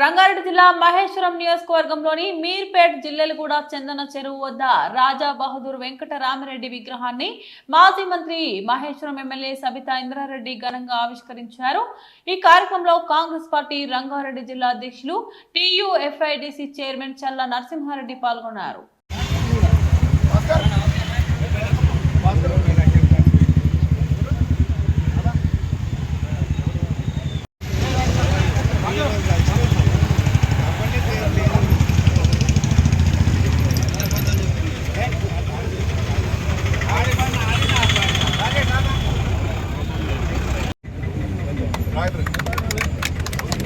రంగారెడ్డి జిల్లా మహేశ్వరం నియోజకవర్గంలోని మీర్పేట్ జిల్లెలగూడ చందన చెరువు వద్ద రాజా బహదూర్ వెంకట రామిరెడ్డి విగ్రహాన్ని మాజీ మంత్రి మహేశ్వరం ఎమ్మెల్యే సబితా ఇంద్రారెడ్డి ఘనంగా ఆవిష్కరించారు. ఈ కార్యక్రమంలో కాంగ్రెస్ పార్టీ రంగారెడ్డి జిల్లా అధ్యక్షులు టీయూఎఫ్ఐడిసి చైర్మన్ చల్ల నరసింహారెడ్డి పాల్గొన్నారు.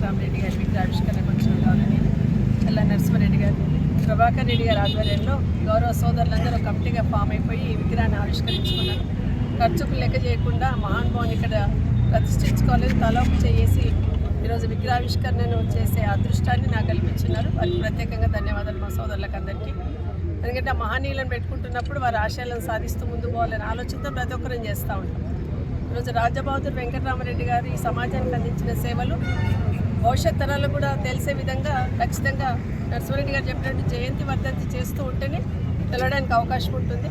రామరెడ్డి గారి విగ్రహావిష్కరణ వచ్చిన గౌరవనీయులు ఎల్ల నరసింహారెడ్డి గారు ప్రభాకర్ రెడ్డి గారి ఆధ్వర్యంలో గౌరవ సోదరులందరూ కమిటీగా ఫామ్ అయిపోయి ఈ విగ్రహాన్ని ఆవిష్కరించుకున్నారు ఖర్చుకు లెక్క చేయకుండా మహానుభావుని ఇక్కడ ప్రతిష్ఠించుకోలేదు తలపు చేసి ఈరోజు విగ్రహావిష్కరణను చేసే అదృష్టాన్ని నాకు కల్పించున్నారు వారికి ప్రత్యేకంగా ధన్యవాదాలు మా సోదరులకు అందరికీ. ఎందుకంటే మహనీయులను పెట్టుకుంటున్నప్పుడు వారి ఆశయాలను సాధిస్తూ ముందు పోవాలని ఆలోచనతో ప్రతి ఒక్కరం చేస్తూ ఉంటాం ఈరోజు రాజబహదూర్ వెంకటరామరెడ్డి గారు ఈ సమాజానికి అందించిన సేవలు భవిష్యత్ తరాలు కూడా తెలిసే విధంగా ఖచ్చితంగా నరసింహారెడ్డి గారు చెప్పినట్టు జయంతి వర్ధంతి చేస్తూ ఉంటేనే తెలవడానికి అవకాశం ఉంటుంది.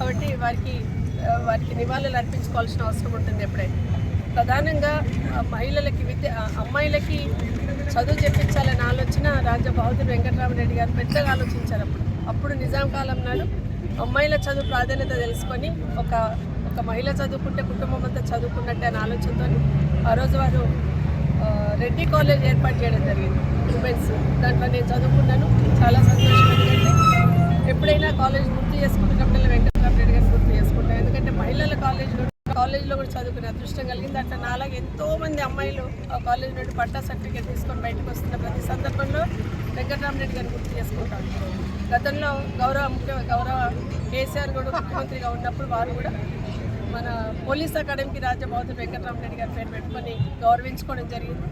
కాబట్టి వారికి వారికి నివాళులు అర్పించుకోవాల్సిన అవసరం ఉంటుంది ఎప్పుడైనా. ప్రధానంగా మహిళలకి విద్య అమ్మాయిలకి చదువు చెప్పించాలని ఆలోచన రాజా బహదూర్ వెంకటరామరెడ్డి గారు పెద్దగా ఆలోచించారు అప్పుడు. అప్పుడు నిజాం కాలం నాడు అమ్మాయిల చదువు ప్రాధాన్యత తెలుసుకొని ఒక ఒక మహిళ చదువుకుంటే కుటుంబం అంతా చదువుకున్నట్టే అనే ఆలోచనతో ఆ రోజు వారు రెడ్డి కాలేజ్ ఏర్పాటు చేయడం జరిగింది ఉమెన్స్. దాంట్లో నేను చదువుకున్నాను చాలా సంతోషం ఎందుకంటే ఎప్పుడైనా కాలేజ్ గుర్తు చేసుకుంటున్నప్పుడు వెంకటరామరెడ్డి గారిని గుర్తు చేసుకుంటాను. ఎందుకంటే మహిళల కాలేజ్లో కాలేజ్లో కూడా చదువుకునే అదృష్టం కలిగింది. అట్లా నాలాగా ఎంతో మంది అమ్మాయిలు ఆ కాలేజ్ నుండి పట్టా సర్టిఫికేట్ తీసుకొని బయటకు వస్తున్న ప్రతి సందర్భంలో వెంకటరామరెడ్డి గారిని గుర్తు చేసుకుంటాను. గతంలో గౌరవ ముఖ్య గౌరవ కేసీఆర్ కూడా ముఖ్యమంత్రిగా ఉన్నప్పుడు వారు కూడా మన పోలీస్ అకాడమీకి రాజా బహదూర్ వెంకటరామరెడ్డి గారి పేరు పెట్టుకొని గౌరవించుకోవడం జరిగింది.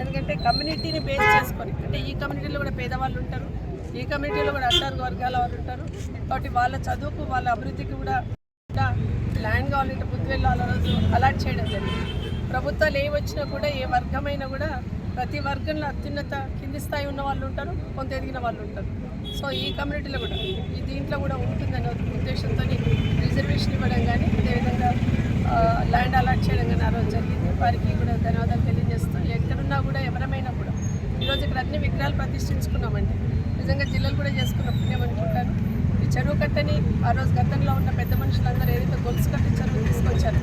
ఎందుకంటే కమ్యూనిటీని బేస్ చేసుకొని అంటే ఈ కమ్యూనిటీలో కూడా పేదవాళ్ళు ఉంటారు ఈ కమ్యూనిటీలో కూడా అట్టారు వర్గాల వాళ్ళు ఉంటారు. కాబట్టి వాళ్ళ చదువుకు వాళ్ళ అభివృద్ధికి కూడా ల్యాండ్ కావాలంటే బుద్ధి వాళ్ళ రోజు. అలాట్ చేయడం జరిగింది. ప్రభుత్వాలు ఏ వచ్చినా కూడా ఏ వర్గమైనా కూడా ప్రతి వర్గంలో అత్యున్నత కింది స్థాయి ఉన్న వాళ్ళు ఉంటారు కొంత ఎదిగిన వాళ్ళు ఉంటారు. సో ఈ కమ్యూనిటీలో కూడా ఈ దీంట్లో కూడా ఉంటుందనే ఉద్దేశంతో రిజర్వేషన్ ఇవ్వడం కానీ అదేవిధంగా ల్యాండ్ అలాట్ చేయడం కానీ ఆ రోజు జరిగింది. వారికి కూడా ధన్యవాదాలు తెలియజేస్తూ ఎక్కడున్నా కూడా ఎవరమైనా కూడా ఈరోజు ఇక్కడ అన్ని విగ్రహాలు ప్రతిష్ఠించుకున్నామండి. నిజంగా జిల్లలు కూడా చేసుకున్న పుణ్యం అనుకుంటాను. ఈ చెరువు కట్టని ఆ రోజు గతంలో ఉన్న పెద్ద మనుషులందరూ ఏదైతే గొలుసు కట్టి చెరువు తీసుకొచ్చారు